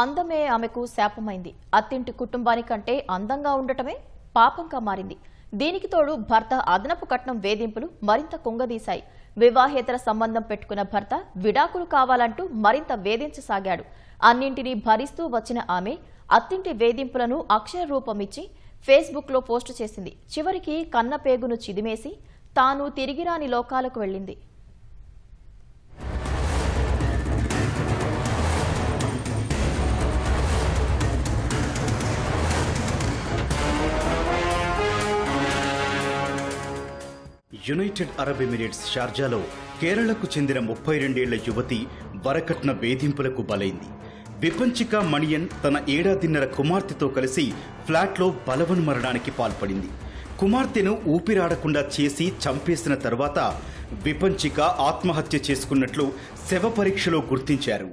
అందమే ఆమెకు శాపమైంది. అత్తింటి కుటుంబానికంటే అందంగా ఉండటమే పాపంగా మారింది. దీనికి తోడు భర్త అదనపు కట్నం వేధింపులు మరింత కుంగదీశాయి. వివాహేతర సంబంధం పెట్టుకున్న భర్త విడాకులు కావాలంటూ మరింత వేధించసాగాడు. అన్నింటినీ భరిస్తూ వచ్చిన ఆమె అత్తింటి వేధింపులను అక్షర రూపమిచ్చి ఫేస్బుక్లో పోస్టు చేసింది. చివరికి కన్నపేగును చిదిమేసి తాను తిరిగిరాని లోకాలకు వెళ్ళింది. యునైటెడ్ అరబ్ ఎమిరేట్స్ షార్జాలో కేరళకు చెందిన ముప్పై రెండేళ్ళ యువతి వరకట్న వేధింపులకు బలైంది. విపంచిక మణియన్ తన ఏడాదిన్నర కుమార్తెతో కలిసి ఫ్లాట్లో బలవన్మరణానికి పాల్పడింది. కుమార్తెను ఊపిరాడకుండా చేసి చంపేసిన తర్వాత విపంచిక ఆత్మహత్య చేసుకున్నట్లు శవ పరీక్షలో గుర్తించారు.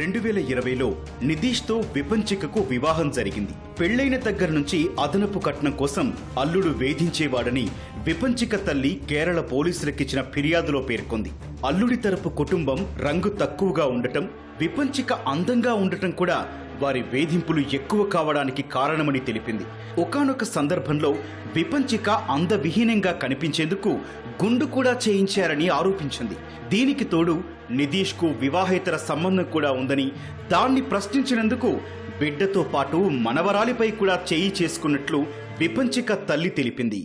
రెండు వేల ఇరవైలో నితీష్తో విపంచికకు వివాహం జరిగింది. పెళ్ళైన దగ్గర నుంచి అదనపు కట్నం కోసం అల్లుడు వేధించేవాడని విపంచిక తల్లి కేరళ పోలీసులకిచ్చిన ఫిర్యాదులో పేర్కొంది. అల్లుడి తరపు కుటుంబం రంగు తక్కువగా ఉండటం విపంచిక అందంగా ఉండటం కూడా వారి వేధింపులు ఎక్కువ కావడానికి కారణమని తెలిపింది. ఒకానొక సందర్భంలో విపంచిక అందవిహీనంగా కనిపించేందుకు గుండు కూడా చేయించారని ఆరోపించింది. దీనికి తోడు నితీష్కు వివాహేతర సంబంధం కూడా ఉందని దాన్ని ప్రశ్నించినందుకు బిడ్డతో పాటు మనవరాలిపై కూడా చేయి చేసుకున్నట్లు విపంచిక తల్లి తెలిపింది.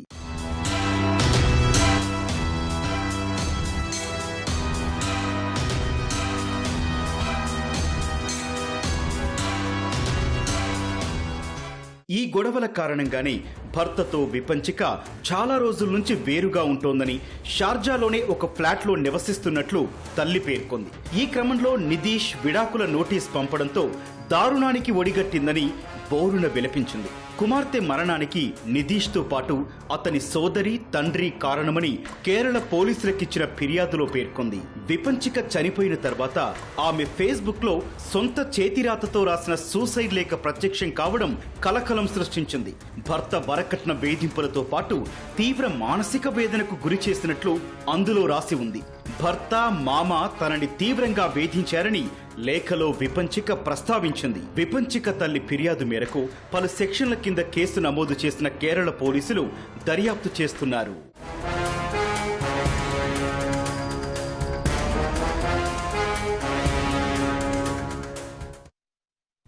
ఈ గొడవల కారణంగానే భర్తతో విపంచిక చాలా రోజుల నుంచి వేరుగా ఉంటోందని షార్జాలోనే ఒక ఫ్లాట్లో నివసిస్తున్నట్లు తల్లి పేర్కొంది. ఈ క్రమంలో నిధీష్ విడాకుల నోటీస్ పంపడంతో దారుణానికి ఒడిగట్టిందని బోరున విలపించింది. కుమార్తె మరణానికి నిధీష్తో పాటు అతని సోదరి తండ్రి కారణమని కేరళ పోలీసులకిచ్చిన ఫిర్యాదులో పేర్కొంది. విపంచిక చనిపోయిన తర్వాత ఆమె ఫేస్బుక్లో సొంత చేతిరాతతో రాసిన సూసైడ్ లేఖ ప్రత్యక్షం కావడం కలకలం సృష్టించింది. భర్త వరకట్న వేధింపులతో పాటు తీవ్ర మానసిక వేదనకు గురి చేసినట్లు అందులో రాసి ఉంది. భర్త మామ తనని తీవ్రంగా వేధించారని లేఖలో విపంచిక ప్రస్తావించింది. విపంచిక తల్లి ఫిర్యాదు మేరకు పలు సెక్షన్ల కింద కేసు నమోదు చేసిన కేరళ పోలీసులు దర్యాప్తు చేస్తున్నారు.